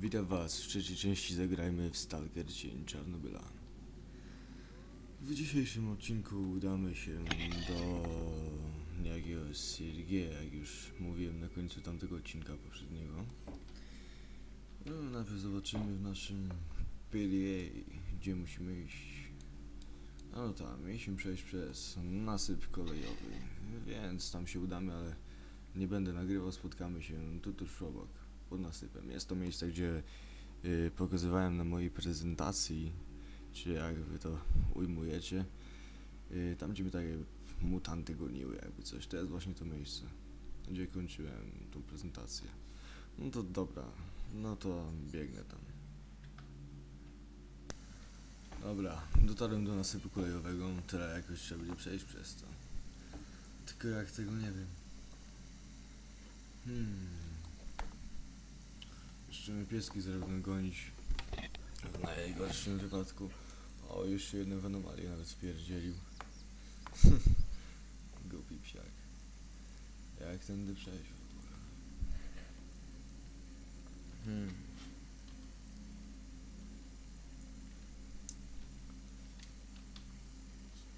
Witam was w trzeciej części Zagrajmy w Stalker Cień Czarnobyla. W dzisiejszym odcinku udamy się do niejakiego Siergieja, jak już mówiłem na końcu tamtego odcinka poprzedniego. No, najpierw zobaczymy w naszym PDA, gdzie musimy iść. No tam, mieliśmy przejść przez nasyp kolejowy, więc tam się udamy, ale nie będę nagrywał, spotkamy się tu tuż obok, pod nasypem. Jest to miejsce, gdzie y, pokazywałem na mojej prezentacji, czy jak wy to ujmujecie, y, tam gdzie mnie takie mutanty goniły, jakby coś. To jest właśnie to miejsce, gdzie kończyłem tą prezentację. No to dobra, no to biegnę tam. Dobra, dotarłem do nasypu kolejowego, tyle jakoś trzeba będzie przejść przez to. Tylko jak tego nie wiem. Hmm. Mnie pieski zaraz gonić. W najgorszym wypadku. O, już się jedną w anomalię nawet spierdzielił. Głupi psiak. Jak tędy przejść w ogóle? Hmm.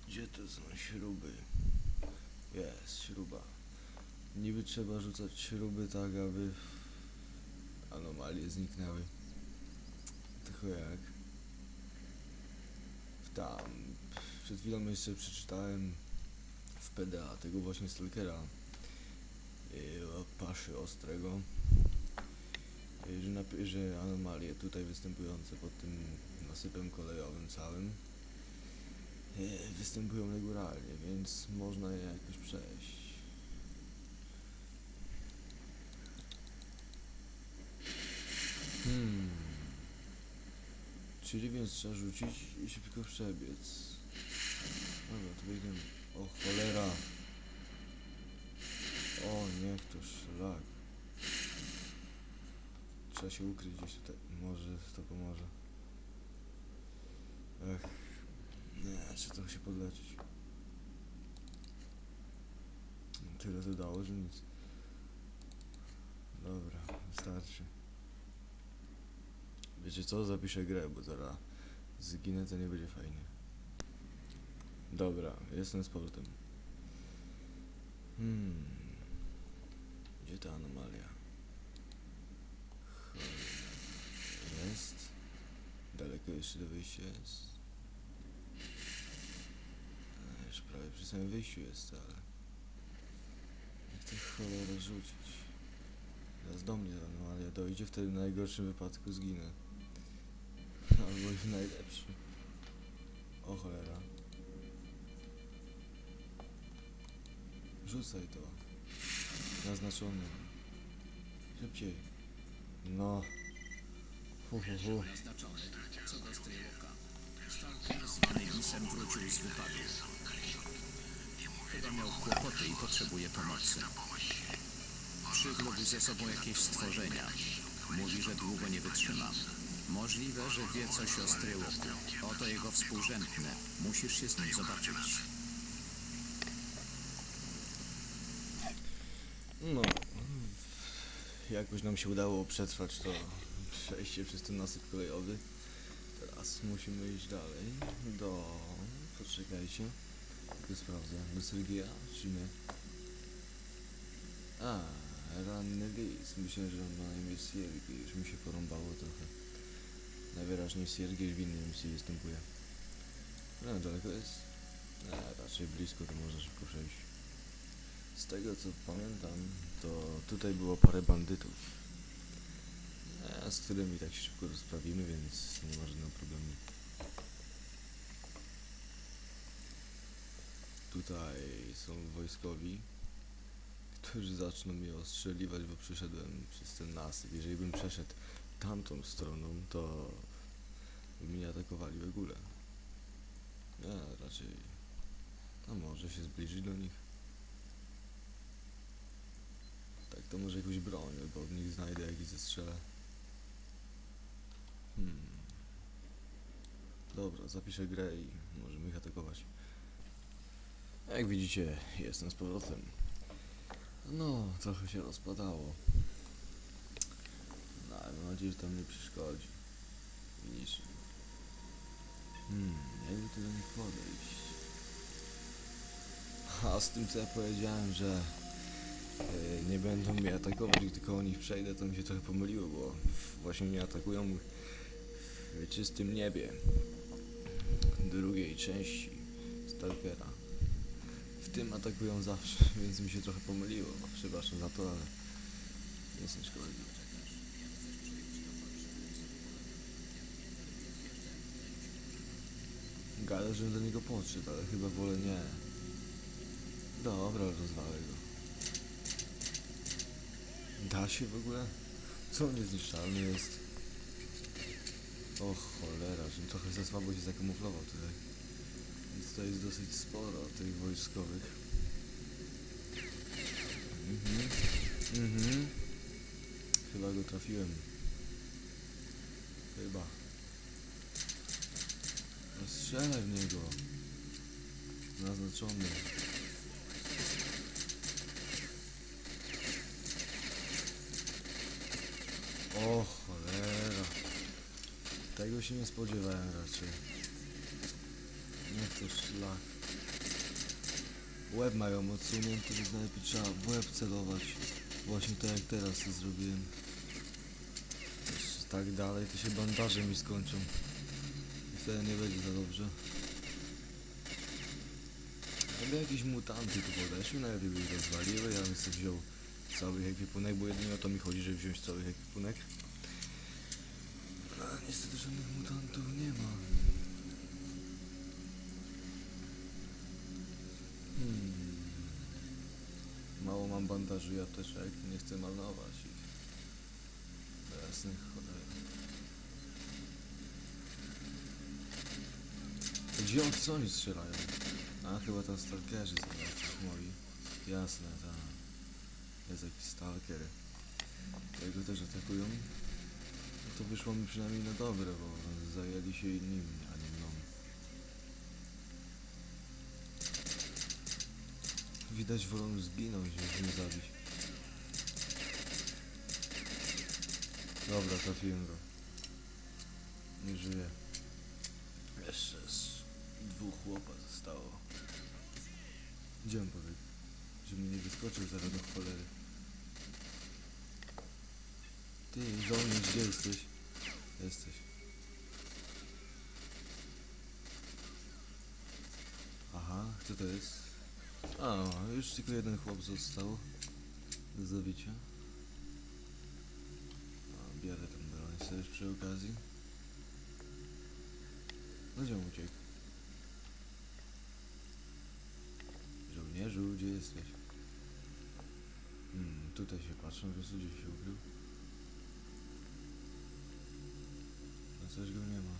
Gdzie to są śruby? Jest, śruba. Niby trzeba rzucać śruby tak, aby anomalie zniknęły. Tylko jak? Tam. Przed chwilą jeszcze przeczytałem w PDA tego właśnie Stalkera o paszy ostrego, yy, że, że anomalie tutaj występujące pod tym nasypem kolejowym całym yy, występują regularnie, więc można je jakoś przejść. Hmm. Czyli więc trzeba rzucić i szybko przebiec. Dobra, to biegniemy. O cholera. O niech to szlak. Trzeba się ukryć gdzieś tutaj. Może to pomoże. Ech. Nie, czy to się podleczyć? Tyle to dało, że nic. Dobra, wystarczy. Wiecie co? Zapiszę grę, bo zaraz zginę, to nie będzie fajnie. Dobra, jestem z powrotem. Hmm. Gdzie ta anomalia? Cholera. Jest. Daleko jeszcze do wyjścia jest. A, już prawie przy samym wyjściu jest, ale... Jak tę cholerę rzucić? Teraz do mnie ta anomalia dojdzie, wtedy w najgorszym wypadku zginę. Albo i w najlepszym. O cholera. Rzucaj to. Naznaczony. Szybciej. No. Hu, hu, hu. naznaczony co do Straywoka. Stalker zwany Lisem wrócił z wypadu. Chyba miał kłopoty i potrzebuje pomocy. Przywlókł ze sobą jakieś stworzenia. Mówi, że długo nie wytrzyma. Możliwe, że wie coś o Straywoku. Oto jego współrzędny. Musisz się z nim zobaczyć. No. Jakoś nam się udało przetrwać to przejście przez ten nasyp kolejowy. Teraz musimy iść dalej do... Poczekajcie. Tylko sprawdzę. Do Sergieja, czy nie? A, ranny lis. Myślę, że on na imię Siergiej. Już mi się porąbało trochę. Najwyraźniej Siergiej w innej misji występuje. No, daleko jest? Nie, raczej blisko, to można szybko przejść. Z tego co pamiętam, to tutaj było parę bandytów. E, z którymi tak się szybko rozprawimy, więc nie ma żadnego problemu. Tutaj są wojskowi, którzy zaczną mnie ostrzeliwać, bo przeszedłem przez ten nasyp. Jeżeli bym przeszedł tamtą stroną, to by mnie atakowali w ogóle. Ja raczej... A może się zbliżyć do nich? Tak, to może jakąś broń, albo od nich znajdę jakiś zestrzelę. Hmm. Dobra, zapiszę grę i możemy ich atakować. Jak widzicie, jestem z powrotem. No, trochę się rozpadało. No, ale mam nadzieję, że tam nie przeszkodzi. Widzisz? Hmm, jakby tu do nich podejść? A z tym co ja powiedziałem, że e, nie będą mnie atakować, gdy koło nich przejdę, to mi się trochę pomyliło, bo właśnie mnie atakują w czystym niebie drugiej części Stalkera. W tym atakują zawsze, więc mi się trochę pomyliło. Przepraszam za to, ale jest nie szkodzi. Gada, żebym do niego podszedł, ale chyba wolę nie. Dobra, rozwalę go. Da się w ogóle? Co on niezniszczalny jest? O cholera, że trochę za słabo się zakamuflował tutaj. Więc to jest dosyć sporo tych wojskowych. Mhm. Mhm. Chyba go trafiłem. Chyba. No strzelę w niego. Naznaczony. O cholera. Tego się nie spodziewałem raczej. Nie to szlak. Łeb mają odsunięty, więc najlepiej trzeba w łeb celować. Właśnie tak jak teraz to zrobiłem. Jeszcze tak dalej to się bandaże mi skończą. Wtedy nie będzie za dobrze. Jakby jakieś mutanty tu podeszły, najlepiej by ich rozwaliły, ja bym sobie wziął cały ekwipunek, bo jedynie o to mi chodzi, żeby wziąć cały ekwipunek. A niestety żadnych mutantów nie ma. Hmm. Mało mam bandaży, ja też jak nie chcę marnować ich. Jasnych cholery. Gdzie on co oni strzelają? A chyba tam stalkerzy zobaczysz moi. Jasne, ta. Jest jakiś stalker. Jego też atakują. No to wyszło mi przynajmniej na dobre, bo zajęli się innymi, a nie mną. Widać wolą zginąć, niż mnie zabić. Dobra, trafiłem go. Nie żyje. Chłopa zostało. Gdzie on pobiegł? Żeby nie wyskoczył zaraz do cholery. Ty, żołnierz, gdzie jesteś? Jesteś. Aha, kto to jest? A, już tylko jeden chłop został do zabicia. A, biorę ten broń sobie przy okazji. No gdzie on uciekł? Żołnierzu, gdzie jesteś? Hmm, tutaj się patrzę, że gdzieś się ukrył. No coś go nie ma.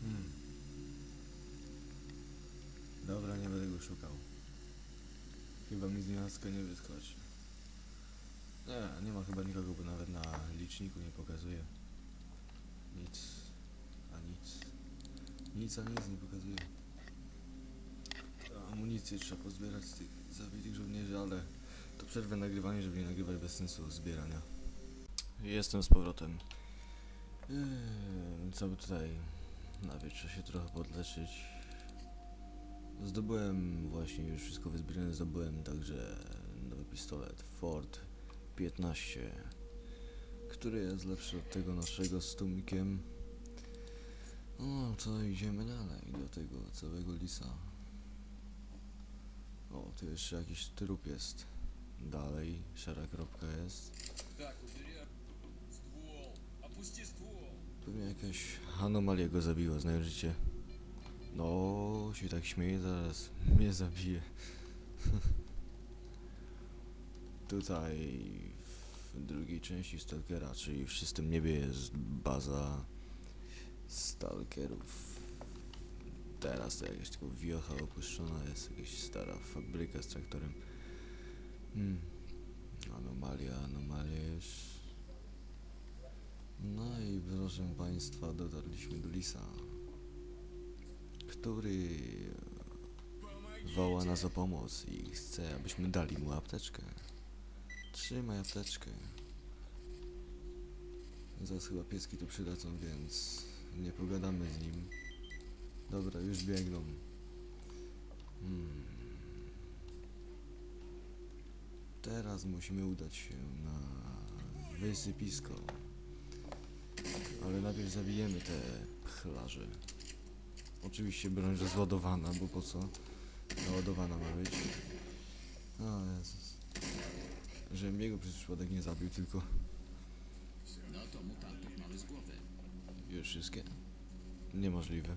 Hmm. Dobra, nie będę go szukał. Chyba mi z nienacka nie wyskoczy. Nie, nie ma chyba nikogo, bo nawet na liczniku nie pokazuje. Nic, a nic. Nic, nic nie pokazuje. Amunicję trzeba pozbierać z tych zabitych żołnierzy, ale to przerwę nagrywanie, żeby nie nagrywać bez sensu zbierania. Jestem z powrotem. Eee, co by tutaj na wietrze się trochę podleczyć. Zdobyłem właśnie już wszystko wyzbierane, zdobyłem także nowy pistolet Ford 15, który jest lepszy od tego naszego z tłumikiem. No to idziemy dalej do tego całego lisa. O, tu jeszcze jakiś trup jest. Dalej, szara kropka jest. Pewnie jakaś anomalia go zabiła, znają życie. No, się tak śmieje zaraz. Mnie zabije. Tutaj w drugiej części Stalkera, czyli w czystym niebie jest baza Stalkerów. Teraz to jakaś tylko wiocha opuszczona jest, jakaś stara fabryka z traktorem. Hmm. Anomalia, anomalia już. No i proszę Państwa, dotarliśmy do Lisa, który woła nas o pomoc i chce, abyśmy dali mu apteczkę. Trzymaj apteczkę. Zaraz chyba pieski tu przylecą, więc nie pogadamy z nim. Dobra, już biegną. Hmm. Teraz musimy udać się na wysypisko. Ale najpierw zabijemy te pchlarze. Oczywiście broń rozładowana, bo po co? Naładowana ma być. O Jezus. Żebym jego przez przypadek nie zabił, tylko No to mutantów mamy z głowy. Już wszystkie. Niemożliwe.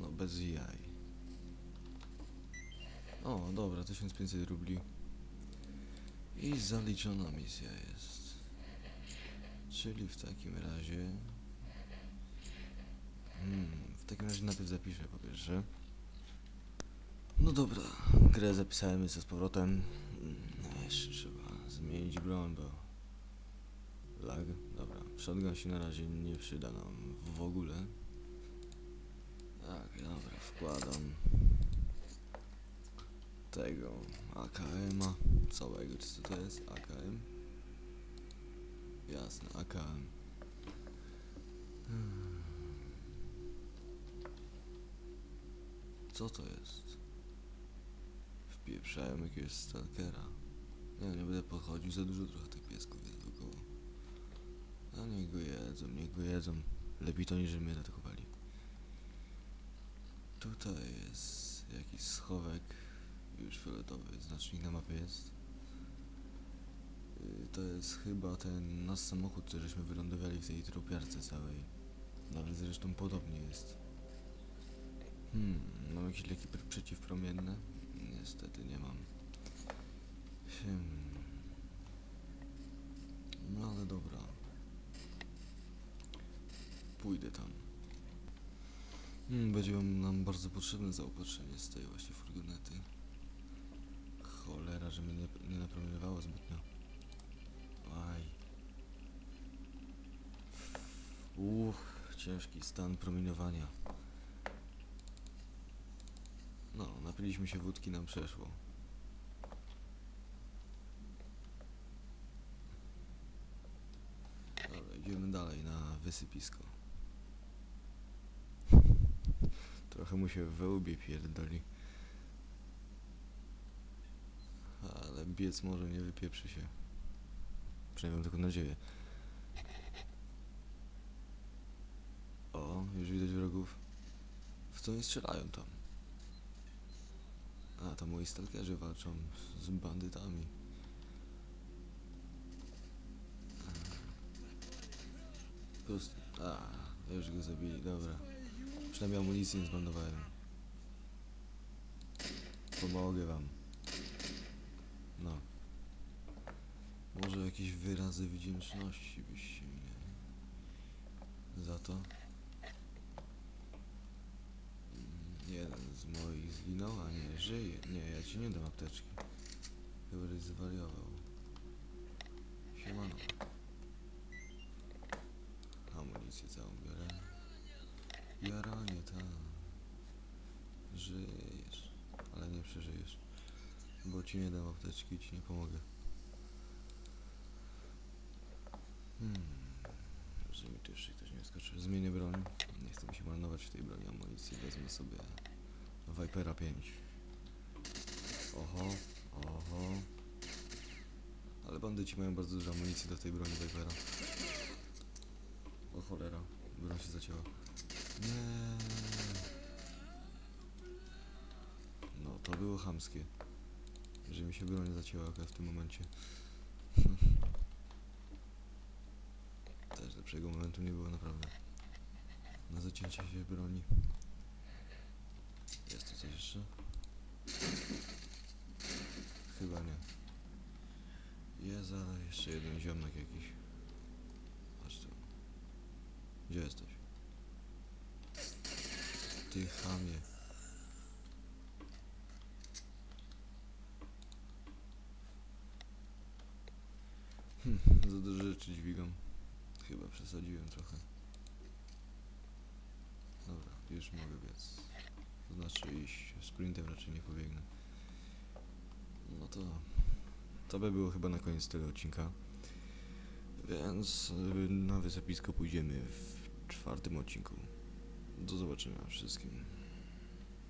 No bez jaj. O, dobra, 1500 rubli. I zaliczona misja jest. Czyli w takim razie... Hmm, w takim razie najpierw zapiszę po pierwsze. No dobra, grę zapisałem jeszcze z powrotem. Hmm, Jeszcze trzeba zmienić broń, bo... Lag? Dobra, shotgun się na razie nie przyda nam w ogóle. Tak, dobra, wkładam tego AKM-a całego, czy co to jest? AKM? Jasne, AKM. Co to jest? Wpieprzałem jakiegoś stalkera. Nie, nie będę podchodził, za dużo trochę tych piesków jest A niech go jedzą, niech go jedzą. Lepiej to niż mnie atakowali. Tutaj jest jakiś schowek, już fioletowy, znacznik na mapie jest. Y, To jest chyba ten nasz samochód, który żeśmy wylądowali w tej tropiarce całej. Nawet zresztą podobnie jest. Hmm, mam jakieś leki pr- przeciwpromienne? Niestety nie mam. Hmm. No ale dobra. Pójdę tam. Hmm, będzie nam bardzo potrzebne zaopatrzenie z tej właśnie furgonety. Cholera, że mnie nie, nie napromieniowało zbytnio. Aj. Uch, ciężki stan promieniowania. No, napiliśmy się wódki, nam przeszło. Dobra, idziemy dalej na wysypisko. Trochę mu się we łbie pierdoli. Ale biec może nie wypieprzy się. Przynajmniej mam taką nadzieję. O, już widać wrogów. W co oni strzelają tam? A, to moi stalkerzy walczą z bandytami. Pust... A, już go zabili, dobra. Przynajmniej amunicję nie zmarnowałem. Pomogę wam. No. Może jakieś wyrazy wdzięczności byście mieli. Za to? Jeden z moich zginął, a nie żyje. Nie, ja ci nie dam apteczki. Chyba, żeś zwariował. Siemano. Amunicję całą biorę. Jaranie, ta. Żyjesz, ale nie przeżyjesz. Bo ci nie dam apteczki ci nie pomogę. Hmm. Że mi tu jeszcze ktoś nie skoczy. Zmienię broń. Nie chcę mi się marnować w tej broni amunicji. Wezmę sobie Vipera 5. Oho, oho. Ale bandyci mają bardzo dużo amunicji do tej broni Vipera. O cholera, broń się zacięła. Nie. No, to było chamskie. Że mi się broń zacięła akurat w tym momencie. Też lepszego momentu nie było naprawdę. Na zacięcie się broni. Jest tu coś jeszcze? Chyba nie. Jest, ale jeszcze jeden ziomek jakiś. Chodź tu. Gdzie jesteś? Ty chamie. Hm, za dużo rzeczy dźwigam. Chyba przesadziłem trochę. Dobra, już mogę biec. To znaczy iść sprintem raczej nie pobiegnę. No to... To by było chyba na koniec tego odcinka. Więc y, na wysypisko pójdziemy w czwartym odcinku. Do zobaczenia wszystkim.